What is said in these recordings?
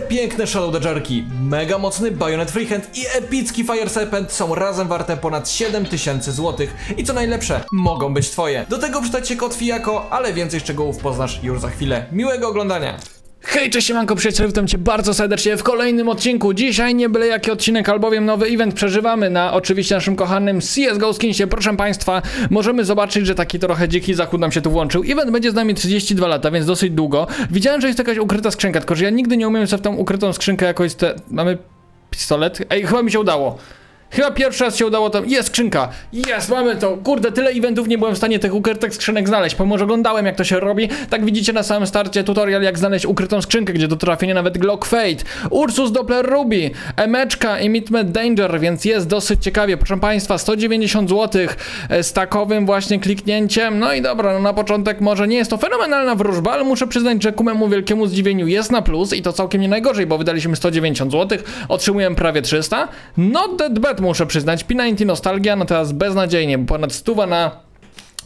Przepiękne Shadow Dodgerki, mega mocny Bayonet Freehand i epicki Fire Serpent są razem warte ponad 7000 zł i co najlepsze, mogą być twoje. Do tego się kod Fijako, ale więcej szczegółów poznasz już za chwilę. Miłego oglądania! Hej, cześć siemanko przyjaciele, witam cię bardzo serdecznie w kolejnym odcinku. Dzisiaj nie byle jaki odcinek, albowiem nowy event przeżywamy na oczywiście naszym kochanym CSGO Skinsie. Proszę państwa, możemy zobaczyć, że taki trochę dziki zachód nam się tu włączył. Event będzie z nami 32 lata, więc dosyć długo. Widziałem, że jest jakaś ukryta skrzynka, tylko że ja nigdy nie umiem sobie w tą ukrytą skrzynkę jakoś te... Mamy pistolet? Ej, chyba mi się udało. Chyba pierwszy raz się udało tam. Jest skrzynka! Jest, mamy to! Kurde, tyle eventów nie byłem w stanie tych ukrytych skrzynek znaleźć. Pomimo, że oglądałem jak to się robi. Tak widzicie na samym starcie tutorial jak znaleźć ukrytą skrzynkę, gdzie do trafienia nawet Glock Fate, Ursus Doppler Ruby, Emeczka i Danger, więc jest dosyć ciekawie. Proszę Państwa, 190 zł z takowym właśnie kliknięciem. No i dobra, no na początek może nie jest to fenomenalna wróżba, ale muszę przyznać, że ku memu wielkiemu zdziwieniu jest na plus i to całkiem nie najgorzej, bo wydaliśmy 190 zł, otrzymujemy prawie 300. Not that bad muszę przyznać. P90 Nostalgia, no teraz beznadziejnie, bo ponad stuwa na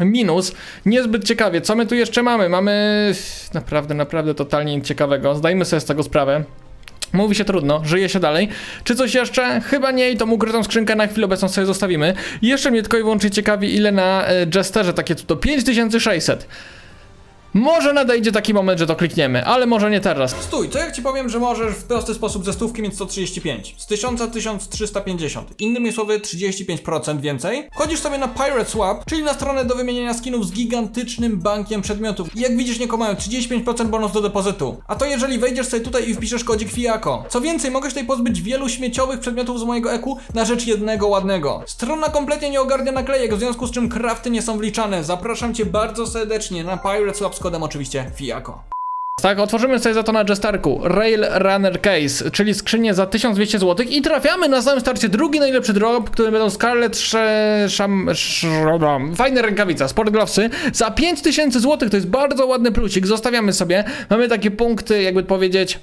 minus. Niezbyt ciekawie. Co my tu jeszcze mamy? Mamy naprawdę, naprawdę totalnie nic ciekawego. Zdajmy sobie z tego sprawę. Mówi się trudno, żyje się dalej. Czy coś jeszcze? Chyba nie i tą ukrytą skrzynkę na chwilę obecną sobie zostawimy. Jeszcze mnie tylko i wyłącznie ciekawi, ile na e, Jesterze takie to 5600. Może nadejdzie taki moment, że to klikniemy, ale może nie teraz. Stój, to jak ci powiem, że możesz w prosty sposób ze stówki mieć 135, z 1000 1350, innymi słowy 35% więcej. Wchodzisz sobie na Pirate Swap, czyli na stronę do wymieniania skinów z gigantycznym bankiem przedmiotów. I jak widzisz, nie mają 35% bonus do depozytu. A to jeżeli wejdziesz sobie tutaj i wpiszesz kodzik FIAKO. Co więcej, mogę się tutaj pozbyć wielu śmieciowych przedmiotów z mojego eku na rzecz jednego ładnego. Strona kompletnie nie ogarnia naklejek, w związku z czym krafty nie są wliczane. Zapraszam cię bardzo serdecznie na Pirate Swap z kodem oczywiście FIAKO. Tak, otworzymy sobie za to na Jesterku Rail Runner Case, czyli skrzynię za 1200 zł i trafiamy na samym starcie. Drugi najlepszy drop, który będą Scarlet. Sz... Fajne rękawica, Sport Glovesy za 5000 zł, to jest bardzo ładny plusik, zostawiamy sobie, mamy takie punkty, jakby powiedzieć,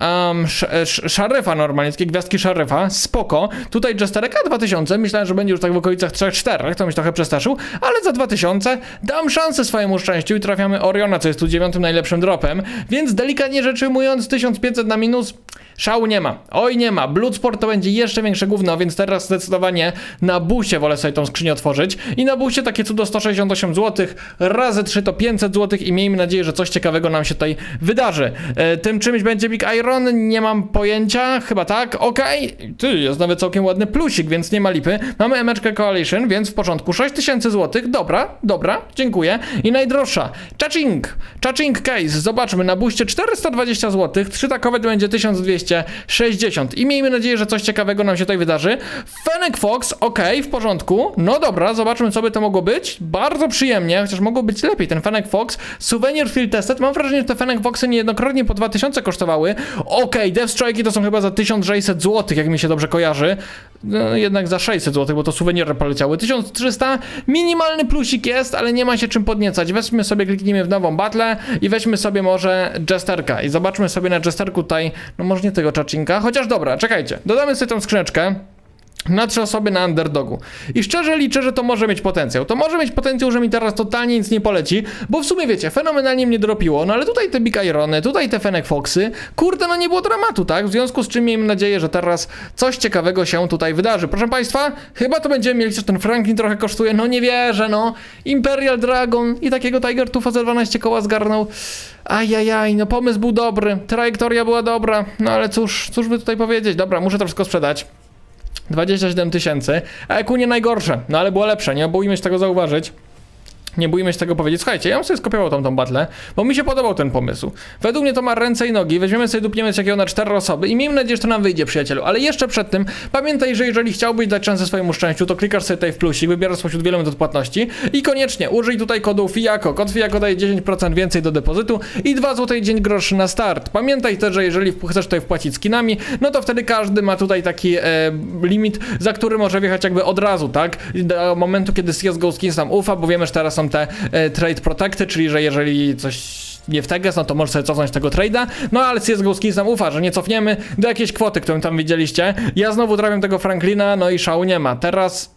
um, sz, sz, gwiazdki szaryfa, spoko, tutaj Jestereka 2000, myślałem, że będzie już tak w okolicach 3-4, to mi trochę przestraszył, ale za 2000 dam szansę swojemu szczęściu i trafiamy Oriona, co jest tu dziewiątym najlepszym dropem, więc delikatnie rzecz ujmując 1500 na minus Szału nie ma. Oj, nie ma. Bloodsport to będzie jeszcze większe gówno, więc teraz zdecydowanie na busie wolę sobie tą skrzynię otworzyć. I na busie takie cudo 168 zł, razy 3 to 500 zł i miejmy nadzieję, że coś ciekawego nam się tutaj wydarzy. E, tym czymś będzie Big Iron, nie mam pojęcia, chyba tak, okej. Ty, jest nawet całkiem ładny plusik, więc nie ma lipy. Mamy Emeczkę Coalition, więc w porządku, 6000 zł, dobra, dobra, dziękuję. I najdroższa, Chaching, Chaching Case, zobaczmy, na buście 420 zł, trzy takowe to będzie 1200 260. I miejmy nadzieję, że coś ciekawego nam się tutaj wydarzy. Fennec Fox, ok, w porządku. No dobra, zobaczmy, co by to mogło być. Bardzo przyjemnie, chociaż mogło być lepiej. Ten Fennec Fox, Souvenir Field Tested. Mam wrażenie, że te Fennec Foxy niejednokrotnie po 2000 kosztowały. Ok, Death Strike'i to są chyba za 1600 zł, jak mi się dobrze kojarzy. No, jednak za 600 zł, bo to suweniry poleciały. 1300, minimalny plusik jest, ale nie ma się czym podniecać. Weźmy sobie, kliknijmy w nową battle i weźmy sobie może Jesterka i zobaczmy sobie na Jesterku tutaj, no może nie tego czaczinka, chociaż dobra, czekajcie, dodamy sobie tą skrzyneczkę na trzy osoby na underdogu. I szczerze liczę, że to może mieć potencjał. To może mieć potencjał, że mi teraz totalnie nic nie poleci, bo w sumie wiecie, fenomenalnie mnie dropiło, no ale tutaj te Big Irony, tutaj te Fennec Foxy, kurde, no nie było dramatu, tak? W związku z czym miejmy nadzieję, że teraz coś ciekawego się tutaj wydarzy. Proszę Państwa, chyba to będziemy mieli, że ten Franklin trochę kosztuje, no nie wierzę, no. Imperial Dragon i takiego Tiger Tufa za 12 koła zgarnął. Ajajaj, no pomysł był dobry, trajektoria była dobra, no ale cóż, cóż by tutaj powiedzieć, dobra, muszę to wszystko sprzedać. 27 tysięcy. EQ nie najgorsze, no ale było lepsze, nie bójmy się tego zauważyć. Nie bójmy się tego powiedzieć. Słuchajcie, ja bym sobie skopiował tą, tą battle, bo mi się podobał ten pomysł. Według mnie to ma ręce i nogi. Weźmiemy sobie, dupniemy takiego na cztery osoby i miejmy nadzieję, że to nam wyjdzie, przyjacielu. Ale jeszcze przed tym, pamiętaj, że jeżeli chciałbyś dać szansę swojemu szczęściu, to klikasz sobie tutaj w plusik, wybierasz spośród wielu metod płatności i koniecznie użyj tutaj kodu FIAKO. Kod FIAKO daje 10% więcej do depozytu i 2 zł dzień groszy na start. Pamiętaj też, że jeżeli chcesz tutaj wpłacić skinami, no to wtedy każdy ma tutaj taki e, limit, za który może wjechać jakby od razu, tak? Do momentu, kiedy CSGO Skins nam ufa, bo wiemy, że teraz są te e, trade protecty, czyli że jeżeli coś nie w teges, no to możesz sobie cofnąć tego trade'a, no ale CSGO Skins nam ufa, że nie cofniemy do jakiejś kwoty, którą tam widzieliście. Ja znowu trafiam tego Franklina, no i szału nie ma. Teraz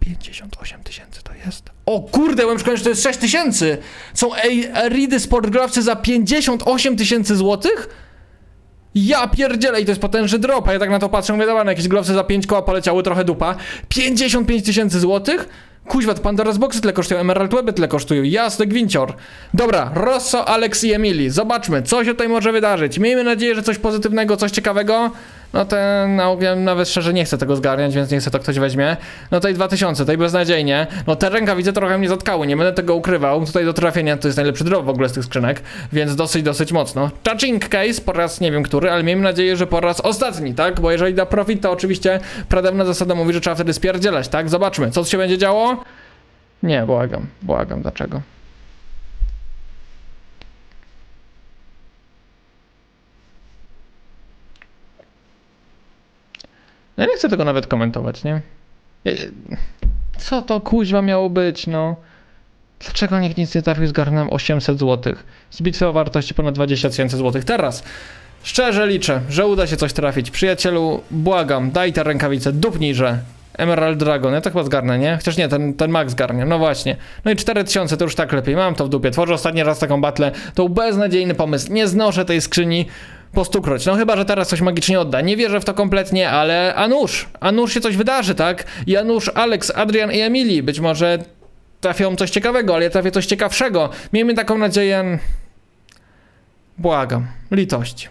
58 tysięcy to jest. O kurde, byłem przekonany, że to jest 6 tysięcy! Są Ej- Eridy Sport Glovesy za 58 tysięcy złotych? Ja pierdzielę i to jest potężny drop, a ja tak na to patrzę, mówię, dobra, na jakieś glowsy za 5 koła poleciały, trochę dupa. 55 tysięcy złotych? Kuźwa, Pandora's Boxy tyle kosztują, Emerald Weby tyle kosztują, jasny gwincior. Dobra, Rosso, Alex i Emily, zobaczmy, co się tutaj może wydarzyć. Miejmy nadzieję, że coś pozytywnego, coś ciekawego. No ten, no, ja nawet szczerze nie chcę tego zgarniać, więc nie chcę to ktoś weźmie. No tej 2000, tej beznadziejnie. No te rękawice trochę mnie zatkały, nie będę tego ukrywał. Tutaj do trafienia to jest najlepszy drop w ogóle z tych skrzynek, więc dosyć, dosyć mocno. Touching case po raz nie wiem który, ale miejmy nadzieję, że po raz ostatni, tak? Bo jeżeli da profit, to oczywiście pradawna zasada mówi, że trzeba wtedy spierdzielać, tak? Zobaczmy, co się będzie działo. Nie, błagam, błagam, dlaczego? Ja nie chcę tego nawet komentować, nie? Co to kuźwa miało być, no? Dlaczego nikt nic nie trafił? Zgarnąłem 800 zł. Z bitwy o wartości ponad 20 tysięcy złotych. Teraz szczerze liczę, że uda się coś trafić. Przyjacielu, błagam, daj te rękawice, dupnij, że Emerald Dragon, ja to chyba zgarnę, nie? Chociaż nie, ten, ten Max zgarnie, no właśnie. No i 4000 to już tak lepiej, mam to w dupie. Tworzę ostatni raz taką batlę, to był beznadziejny pomysł. Nie znoszę tej skrzyni po stukroć. No chyba, że teraz coś magicznie odda. Nie wierzę w to kompletnie, ale a nuż, a nuż się coś wydarzy, tak? Nuż Alex, Adrian i Emily, być może trafią coś ciekawego, ale ja trafię coś ciekawszego. Miejmy taką nadzieję. Błagam, litość.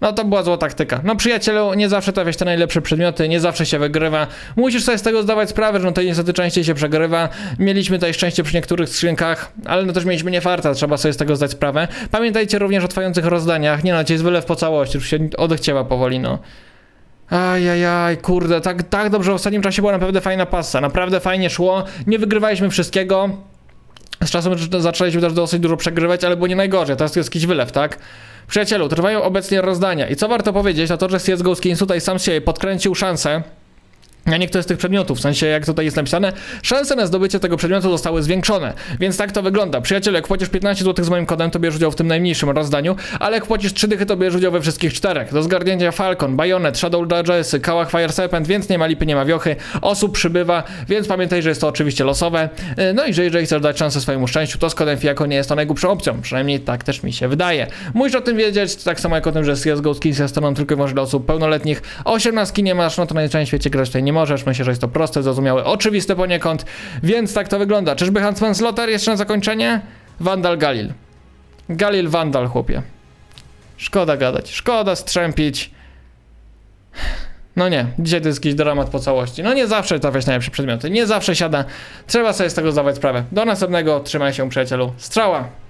No to była zła taktyka. No przyjacielu, nie zawsze trafiać te najlepsze przedmioty, nie zawsze się wygrywa. Musisz sobie z tego zdawać sprawę, że no to niestety częściej się przegrywa. Mieliśmy tutaj szczęście przy niektórych skrzynkach, ale no też mieliśmy nie farta, trzeba sobie z tego zdać sprawę. Pamiętajcie również o trwających rozdaniach. Nie no, cię jest wylew po całości, już się odechciewa powoli, no. Ajajaj, kurde, tak, tak dobrze w ostatnim czasie była naprawdę fajna passa, naprawdę fajnie szło, nie wygrywaliśmy wszystkiego, z czasem zaczęliśmy też dosyć dużo przegrywać, ale było nie najgorzej, teraz jest jakiś wylew, tak? Przyjacielu, trwają obecnie rozdania i co warto powiedzieć, to to, że CSGO Skins tutaj sam się podkręcił szansę na niektóre z tych przedmiotów, w sensie jak tutaj jest napisane, szanse na zdobycie tego przedmiotu zostały zwiększone, więc tak to wygląda. Przyjacielu, jak płacisz 15 zł z moim kodem, to bierz udział w tym najmniejszym rozdaniu, ale jak płacisz 3 dychy, to bierz udział we wszystkich czterech. Do zgarnięcia Falcon, Bayonet, Shadow Dodgesy, Kałach Fire Serpent, więc nie ma lipy, nie ma wiochy, osób przybywa, więc pamiętaj, że jest to oczywiście losowe. Yy, No i że jeżeli chcesz dać szansę swojemu szczęściu, to z kodem Fiako nie jest to najgłupszą opcją, przynajmniej tak też mi się wydaje. Musisz o tym wiedzieć, tak samo jak o tym, że CSGO Skins jest stroną tylko i wyłącznie dla osób pełnoletnich, 18 nie masz, no to na najczęściej w świecie grać tutaj nie możesz, myślę, że jest to proste, zrozumiałe, oczywiste poniekąd, więc tak to wygląda. Czyżby Huntsman Slaughter jeszcze na zakończenie? Vandal Galil. Galil Vandal, chłopie. Szkoda gadać, szkoda strzępić. No nie, dzisiaj to jest jakiś dramat po całości. No nie zawsze trafiać najlepsze przedmioty, nie zawsze siada. Trzeba sobie z tego zdawać sprawę. Do następnego, trzymaj się przyjacielu. Strzała!